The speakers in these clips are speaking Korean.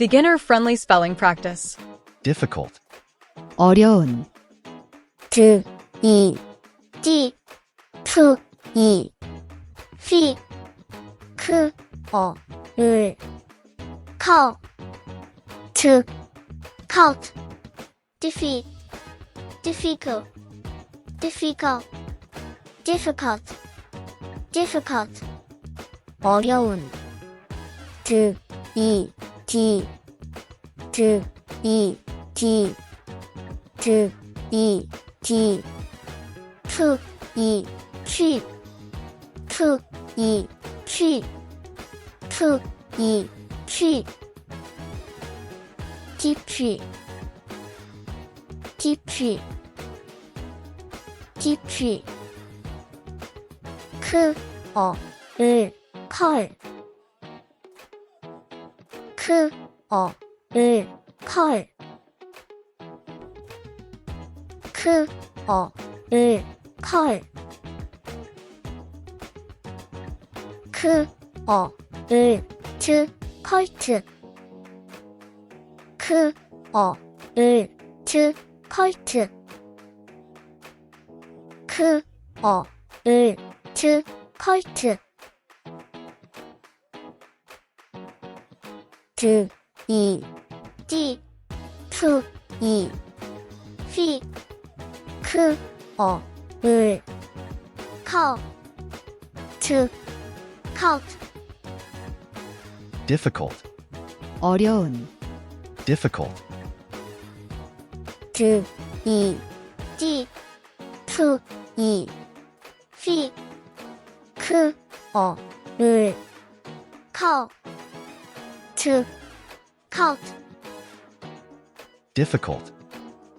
Beginner friendly spelling practice. difficult, 어려운, 드, 이, 디, 프, 이, 피, 크, 어, 을, 커, 트, count, defeat, difficult, difficult, difficult, difficult, 어려운, 드, 이, 디, 드, 이, 디, 드, 이, 디, 프, 이, 취, 프, 이, 취, 프, 이, 취, 디취, 디취, 디취, 크, 어, 을, 컬, 크, 어, 을, 컬, 크, 어, 을, 컬. 크, 어, 을, 트, 컬트. 크, 어, 을, 트, 컬트. 크, 어, 을, 트, 컬트. 드, 이, 디, 프, 이, 피, 크, 어, 을, 커, 트, 카우트, difficult, 어려운, difficult, 드, 이, 디, 프, 이, 피, 크, 어, 트, 카우트, difficult,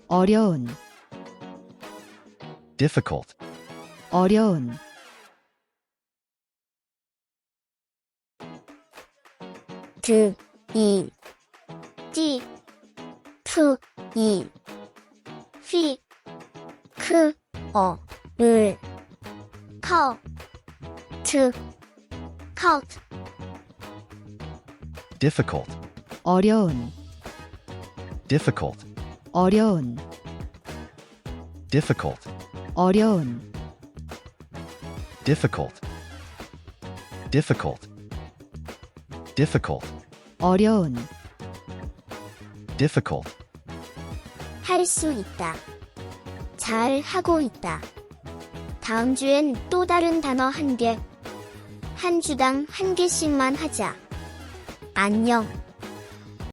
어려운, difficult, 어려운, 프, 이, 피, 크, 어, 을, 커, 트, 카우트, difficult, 어려운, difficult, 어려운, difficult, 어려운, difficult, difficult, difficult, 어려운, difficult, 할 수 있다. 잘 하고 있다. 다음 주엔 또 다른 단어 한 개. 한 주당 한 개씩만 하자. 안녕.